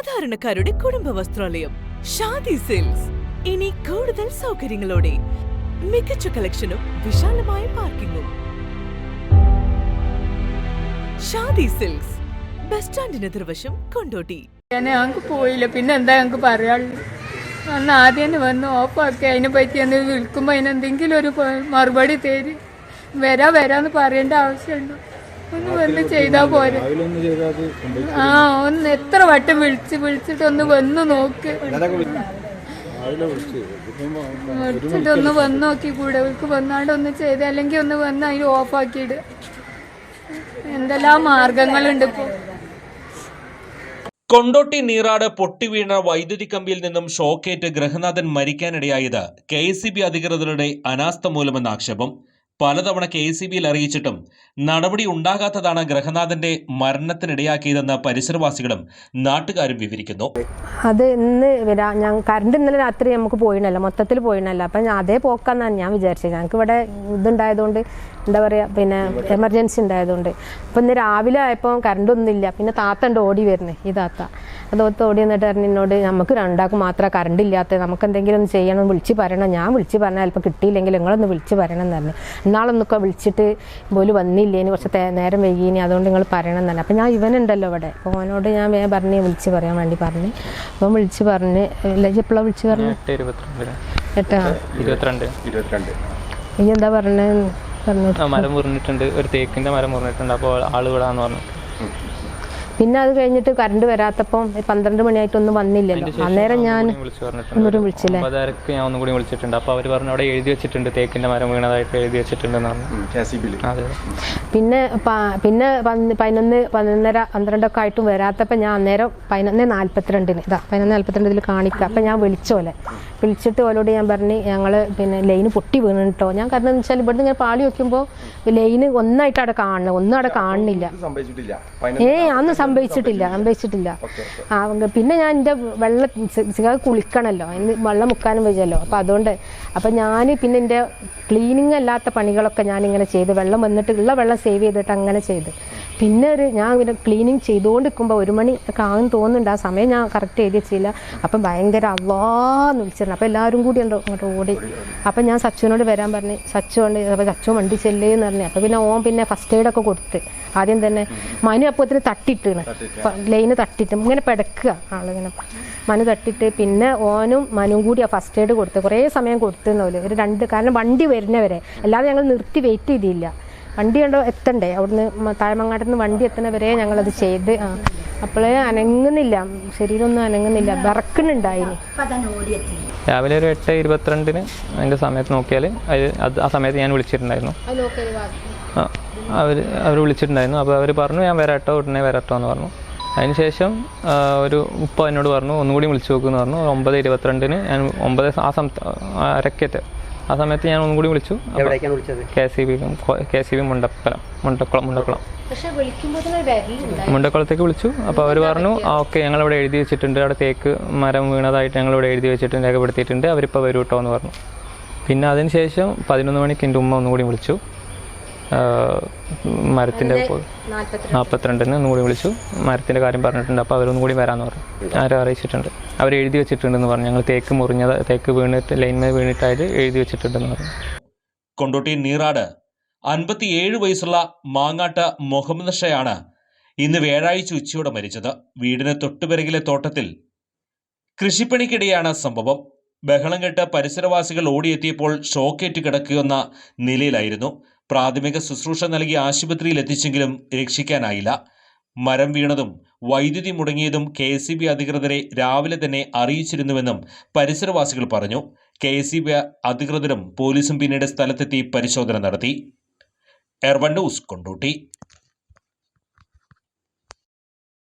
സാധാരണക്കാരുടെ കുടുംബ വസ്ത്രാലയം ഷാദി സിൽക്സ്. ഇനി കൂടുതൽ സൗകര്യങ്ങളോടെ മികച്ച കളക്ഷനും വിശാലമായ പാർക്കിങ്ങും. ഷാദി സിൽക്സ് ബസ് സ്റ്റാൻഡിന് എതിർവശം കൊണ്ടോട്ടി. ഞങ്ങൾക്ക് പോയില്ല. പിന്നെ എന്താ ഞങ്ങൾക്ക് പറയാനുള്ളത് അന്ന് ആദ്യം വന്ന്. ഓഫാക്കി. അതിനെ പറ്റി അന്ന് വിൽക്കുമ്പോൾ അതിനെന്തെങ്കിലും ഒരു മറുപടി തേര്. വരാ വരാന്ന് പറയേണ്ട ആവശ്യമുണ്ടോ? ഒന്ന് ചെയ്താ പോരെ. ആ ഒന്ന് എത്ര വട്ടം വിളിച്ച് വിളിച്ചിട്ട് ഒന്ന് വന്ന് നോക്ക്. വിളിച്ചിട്ട് ഒന്ന് വന്ന് നോക്കി കൂടെ. അവർക്ക് വന്നാണ്ട് ഒന്ന് ചെയ്ത് അല്ലെങ്കിൽ ഒന്ന് വന്ന് അതിന് ഓഫാക്കിയിട് എന്തെല്ലാം മാർഗങ്ങളുണ്ട് ഇപ്പൊ. കൊണ്ടോട്ടി നീറാട് പൊട്ടിവീണ വൈദ്യുതി കമ്പിയിൽ നിന്നും ഷോക്കേറ്റ് ഗൃഹനാഥൻ മരിക്കാനിടയായത് കെ എസ് സി ബി അധികൃതരുടെ അനാസ്ഥ മൂലമെന്ന ആക്ഷേപം പലതവണ കെ സി ബിയിൽ അറിയിച്ചിട്ടും നടപടി ഉണ്ടാകാത്തതാണ് ഗ്രഹനാഥന്റെ മരണത്തിനിടയാക്കിയതെന്ന് പരിസരവാസികളും നാട്ടുകാരും വിവരിക്കുന്നു. അത് ഇന്ന് വരാ ഞാൻ കറണ്ട് ഇന്നലെ രാത്രി നമുക്ക് പോയിണല്ലോ മൊത്തത്തിൽ പോയിണല്ലോ. അപ്പം അതേ പോക്കാന്നാണ് ഞാൻ വിചാരിച്ചത്. ഞങ്ങൾക്ക് ഇവിടെ ഇതുണ്ടായതുകൊണ്ട് എന്താ പറയുക പിന്നെ എമർജൻസി ഉണ്ടായതുകൊണ്ട്. അപ്പം ഇന്ന് രാവിലെ ആയപ്പോൾ കറണ്ട് ഒന്നുമില്ല. പിന്നെ താത്ത ഉണ്ട് ഓടി വരുന്നത് ഈ താത്ത. അതോത്ത് ഓടി എന്നിട്ട് പറഞ്ഞു എന്നോട് നമുക്ക് രണ്ടാൾക്ക് മാത്രമേ കറണ്ട് ഇല്ലാത്തത് നമുക്ക് എന്തെങ്കിലും ഒന്ന് ചെയ്യണം വിളിച്ച് പറയണം. ഞാൻ വിളിച്ച് പറഞ്ഞാൽ ചിലപ്പോൾ കിട്ടിയില്ലെങ്കിൽ നിങ്ങളൊന്ന് വിളിച്ച് പറയണം എന്ന് പറഞ്ഞു. ഇന്നാളൊന്നൊക്കെ വിളിച്ചിട്ട് പോലും വന്നില്ലേനി കുറച്ച് നേരം വൈകിനി. അതുകൊണ്ട് നിങ്ങൾ പറയണം എന്ന് പറഞ്ഞു. അപ്പം ഞാൻ ഇവനുണ്ടല്ലോ ഇവിടെ. അപ്പോൾ അവനോട് ഞാൻ വേഗം പറഞ്ഞ് വിളിച്ച് പറയാൻ വേണ്ടി പറഞ്ഞു. അപ്പം വിളിച്ച് പറഞ്ഞ് എപ്പോഴാണ് വിളിച്ച് പറഞ്ഞു? എട്ട് ഇരുപത്തിരണ്ടിന് എട്ടാ? ഇരുപത്തിരണ്ട്. ഇനി എന്താ പറഞ്ഞത് പറഞ്ഞു ആ മരം മുറിഞ്ഞിട്ടുണ്ട്. ഒരു തേക്കിന്റെ മരം മുറിഞ്ഞിട്ടുണ്ട്. അപ്പോൾ ആൾ വിടാന്ന് പറഞ്ഞു. പിന്നെ അത് കഴിഞ്ഞിട്ട് കറണ്ട് വരാത്തപ്പം പന്ത്രണ്ട് മണിയായിട്ടൊന്നും വന്നില്ലല്ലോ. അന്നേരം ഞാൻ ഒന്നുകൂടി വിളിച്ചില്ലേ? ഞാൻ ഒന്നും കൂടി വിളിച്ചിട്ടുണ്ട്. അപ്പോൾ അവർ പറഞ്ഞു അവിടെ എഴുതി വെച്ചിട്ടുണ്ട് തേക്കിന്റെ മരം വീണതായിട്ട് എഴുതി വെച്ചിട്ടുണ്ടെന്ന് പറഞ്ഞു അതെ. പിന്നെ പിന്നെ പതിനൊന്ന് പതിനൊന്നര പന്ത്രണ്ടൊക്കെ ആയിട്ടും വരാത്തപ്പോൾ ഞാൻ അന്നേരം പതിനൊന്ന് നാൽപ്പത്തിരണ്ടിന് ഇതാ പതിനൊന്ന് നാല്പത്തിരണ്ടിൽ ഇതിൽ കാണിക്കുക അപ്പം ഞാൻ വിളിച്ചോലെ. വിളിച്ചിട്ട് ഓലോട് ഞാൻ പറഞ്ഞ് ഞങ്ങൾ പിന്നെ ലൈന് പൊട്ടി വീണ് കേട്ടോ ഞാൻ കാരണം എന്ന് വെച്ചാൽ ഇവിടുന്ന് ഇങ്ങനെ പാളി വെക്കുമ്പോൾ ലൈന് ഒന്നായിട്ട് അവിടെ കാണണം ഒന്നും അവിടെ കാണുന്നില്ല. ഏ അന്ന് സംഭവിച്ചിട്ടില്ല സംഭവിച്ചിട്ടില്ല. ആ പിന്നെ ഞാൻ എന്റെ വെള്ളം കുളിക്കണമല്ലോ അതിന് വെള്ളം മുക്കാനും വെച്ചല്ലോ അപ്പം അതുകൊണ്ട് അപ്പം ഞാൻ പിന്നെ എന്റെ ക്ലീനിങ് അല്ലാത്ത പണികളൊക്കെ ഞാനിങ്ങനെ ചെയ്ത് വെള്ളം വന്നിട്ട് ഉള്ള വെള്ളം സേവ് ചെയ്തിട്ട് അങ്ങനെ ചെയ്ത്. പിന്നെ ഒരു ഞാൻ ഇങ്ങനെ ക്ലീനിങ് ചെയ്തുകൊണ്ടിരിക്കുമ്പോൾ ഒരു മണി ഒക്കെ ആകും തോന്നുന്നുണ്ട്. ആ സമയം ഞാൻ കറക്റ്റ് എഴുതി വെച്ചില്ല അപ്പം ഭയങ്കര അള്ളാന്ന് വിളിച്ചിരുന്നു. അപ്പോൾ എല്ലാവരും കൂടി ഉണ്ടോ അങ്ങോട്ട് ഓടി. അപ്പം ഞാൻ സച്ചുവിനോട് വരാൻ പറഞ്ഞു. സച്ചു ഉണ്ട് അപ്പോൾ സച്ചു വണ്ടി ചെല്ലേന്ന് പറഞ്ഞു. അപ്പോൾ പിന്നെ ഓൻ പിന്നെ ഫസ്റ്റ് എയ്ഡൊക്കെ കൊടുത്ത്. ആദ്യം തന്നെ മനു അപ്പോൾ അപ്പത്തിന് തട്ടിട്ടാണ് ലൈന് തട്ടിട്ട് ഇങ്ങനെ പിടക്കുക ആളിങ്ങനെ. മനു തട്ടിട്ട് പിന്നെ ഓനും മനുവും കൂടി ആ ഫസ്റ്റ് എയ്ഡ് കൊടുത്ത്. കുറേ സമയം കൊടുത്തു ഒരു രണ്ട് കാരണം വണ്ടി വരുന്നവരെ. അല്ലാതെ ഞങ്ങൾ നിർത്തി വെയിറ്റ് ചെയ്തില്ല. വണ്ടി കണ്ടോ? എത്തണ്ടേ. അവിടുന്ന് താഴമങ്ങാട്ടിൽ നിന്ന് വണ്ടി എത്തുന്നവരെ ഞങ്ങളത് ചെയ്ത് ആ. അപ്പോഴേ അനങ്ങുന്നില്ല. ശരീരമൊന്നും അനങ്ങുന്നില്ല. വിറക്കുന്നുണ്ടായിന് രാവിലെ ഒരു എട്ട് ഇരുപത്തിരണ്ടിന് അതിന്റെ സമയത്ത് നോക്കിയാൽ അത് ആ സമയത്ത് ഞാൻ വിളിച്ചിട്ടുണ്ടായിരുന്നു. അവർ അവർ വിളിച്ചിട്ടുണ്ടായിരുന്നു. അപ്പോൾ അവർ പറഞ്ഞു ഞാൻ വരാട്ടോ ഉടനെ വരാട്ടോ എന്ന് പറഞ്ഞു. അതിനുശേഷം ശേഷം ഒരു ഉപ്പ എന്നോട് പറഞ്ഞു ഒന്നുകൂടി വിളിച്ചു നോക്കുമെന്ന് പറഞ്ഞു. ഒമ്പത് ഇരുപത്തിരണ്ടിന് ഞാൻ ഒമ്പത് ആ സമയത്ത് അരക്കറ്റ് ആ സമയത്ത് ഞാൻ ഒന്നും കൂടി വിളിച്ചു. K C B K C B Mundakkalam Mundakkulam Mundakkulam. മുണ്ടക്കുളത്തേക്ക് വിളിച്ചു. അപ്പോൾ അവർ പറഞ്ഞു ആ ഓക്കെ ഞങ്ങളിവിടെ എഴുതി വെച്ചിട്ടുണ്ട്. അവിടെ തേക്ക് മരം വീണതായിട്ട് ഞങ്ങൾ ഇവിടെ എഴുതി വെച്ചിട്ടുണ്ട് രേഖപ്പെടുത്തിയിട്ടുണ്ട്. അവരിപ്പോൾ വരൂ കേട്ടോ എന്ന് പറഞ്ഞു. പിന്നെ അതിനുശേഷം പതിനൊന്ന് മണിക്ക് എന്റെ ഉമ്മ ഒന്നുകൂടി വിളിച്ചു. മരത്തിന്റെ നാൽപ്പത്തിരണ്ടിന് ഒന്നുകൂടി വിളിച്ചു. മരത്തിന്റെ കാര്യം പറഞ്ഞിട്ടുണ്ട്. അപ്പോൾ അവരൊന്നും കൂടി വരാമെന്ന് പറഞ്ഞു. ആരും അറിയിച്ചിട്ടുണ്ട്. അവർ എഴുതി വെച്ചിട്ടുണ്ടെന്ന് പറഞ്ഞു. ഞങ്ങൾ തേക്ക് മുറിഞ്ഞത് തേക്ക് വീണിട്ട് ലൈൻമേ വീണിട്ടായത് എഴുതി വെച്ചിട്ടുണ്ടെന്ന് പറഞ്ഞു. കൊണ്ടോട്ടി നീറാട് അൻപത്തിയേഴ് വയസ്സുള്ള മാങ്ങാട്ട മുഹമ്മദ് ഷയാണ് ഇന്ന് വ്യാഴാഴ്ച ഉച്ചയോടെ മരിച്ചത്. വീടിന് തൊട്ടുപിറകിലെ തോട്ടത്തിൽ കൃഷിപ്പണിക്കിടെയാണ് സംഭവം. ബഹളം കെട്ട് പരിസരവാസികൾ ഓടിയെത്തിയപ്പോൾ ഷോക്കേറ്റ് കിടക്കുന്ന നിലയിലായിരുന്നു. പ്രാഥമിക ശുശ്രൂഷ നൽകി ആശുപത്രിയിൽ എത്തിച്ചെങ്കിലും രക്ഷിക്കാനായില്ല. മരം വീണതും വൈദ്യുതി മുടങ്ങിയതും കെ എസ് സി ബി അധികൃതരെ രാവിലെ തന്നെ അറിയിച്ചിരുന്നുവെന്നും പരിസരവാസികൾ പറഞ്ഞു. കെ എസ് സി ബി അധികൃതരും പോലീസും പിന്നീട് സ്ഥലത്തെത്തി പരിശോധന നടത്തി. എർവൺ ന്യൂസ് കൊണ്ടോട്ടി.